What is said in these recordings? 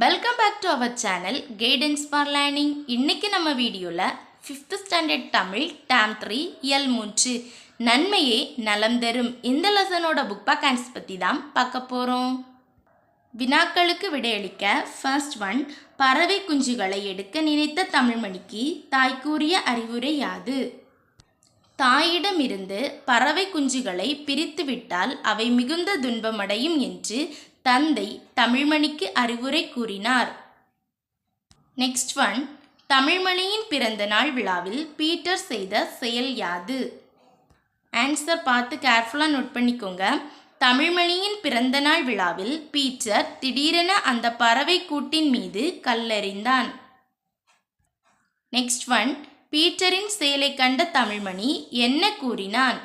Welcome back to our channel guidance for learning இன்றைக்கி நம்ம வீடியோவில் fifth standard Tamil term three இயல் மூன்று நன்மையே நலம் தரும். இந்த லெசனோட புக் பேக்கன்ஸ் பற்றி தான் பார்க்க போகிறோம் வினாக்களுக்கு விடையளிக்க ஃபர்ஸ்ட் ஒன் பறவை குஞ்சுகளை எடுக்க நினைத்த தமிழ்மணிக்கு தாய்க்குரிய அறிவுரை யாது? தாயிடமிருந்து பறவை குஞ்சுகளை பிரித்துவிட்டால் அவை மிகுந்த துன்பமடையும் என்று தந்தை தமிழ்மணிக்கு அறிவுரை கூறினார். நெக்ஸ்ட் ஒன் தமிழ்மணியின் பிறந்த நாள் விழாவில் பீட்டர் செய்த செயல் யாது? ஆன்சர் பார்த்து கேர்ஃபுல்லாக நோட் பண்ணிக்கோங்க. தமிழ்மணியின் பிறந்த நாள் விழாவில் பீட்டர் திடீரென அந்த பறவை கூட்டின் மீது கல்லெறிந்தான். நெக்ஸ்ட் ஒன் பீட்டரின் செயலை கண்ட தமிழ்மணி என்ன கூறினான்?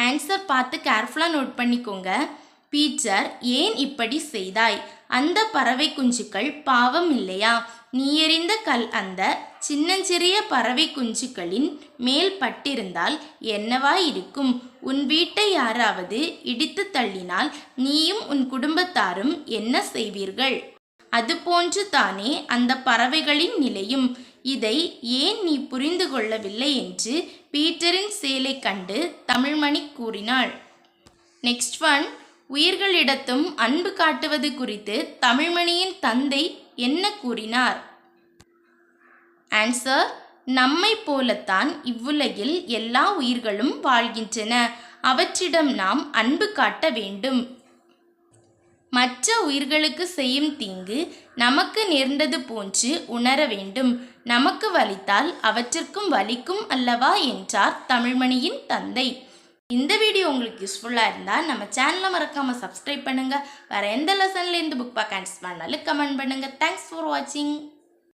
ஆன்சர் பார்த்து கேர்ஃபுல்லாக நோட் பண்ணிக்கோங்க. பீட்டர் ஏன் இப்படி செய்தாய்? அந்த பறவை குஞ்சுகள் பாவம் இல்லையா? நீ எறிந்த கல் அந்த சின்னஞ்சிறிய பறவை குஞ்சுகளின் மேல் பட்டிருந்தால் என்னவா இருக்கும்? உன் வீட்டை யாராவது இடித்து தள்ளினால் நீயும் உன் குடும்பத்தாரும் என்ன செய்வீர்கள்? அதுபோன்று தானே அந்த பறவைகளின் நிலையும். இதை ஏன் நீ புரிந்து கொள்ளவில்லை என்று பீட்டரின் செயலை கண்டு தமிழ்மணி கூறினாள். நெக்ஸ்ட் ஒன் உயிர்களிடத்தும் அன்பு காட்டுவது குறித்து தமிழ்மணியின் தந்தை என்ன கூறினார்? ஆன்சர் நம்மை போலத்தான் இவ்வுலகில் எல்லா உயிர்களும் வாழ்கின்றன. அவற்றிடம் நாம் அன்பு காட்ட வேண்டும். மற்ற உயிர்களுக்கு செய்யும் தீங்கு நமக்கு நேர்ந்தது போன்று உணர வேண்டும். நமக்கு வலித்தால் அவற்றிற்கும் வலிக்கும் அல்லவா என்றார் தமிழ்மணியின் தந்தை. இந்த வீடியோ உங்களுக்கு யூஸ்ஃபுல்லாக இருந்தால் நம்ம சேனலை மறக்காமல் சப்ஸ்கிரைப் பண்ணுங்கள் வேறு எந்த லெசன்லேருந்து புக் பார்க்க கேன்சல் பண்ணாலும் கமெண்ட் பண்ணுங்கள் தேங்க்ஸ் ஃபார் வாட்சிங்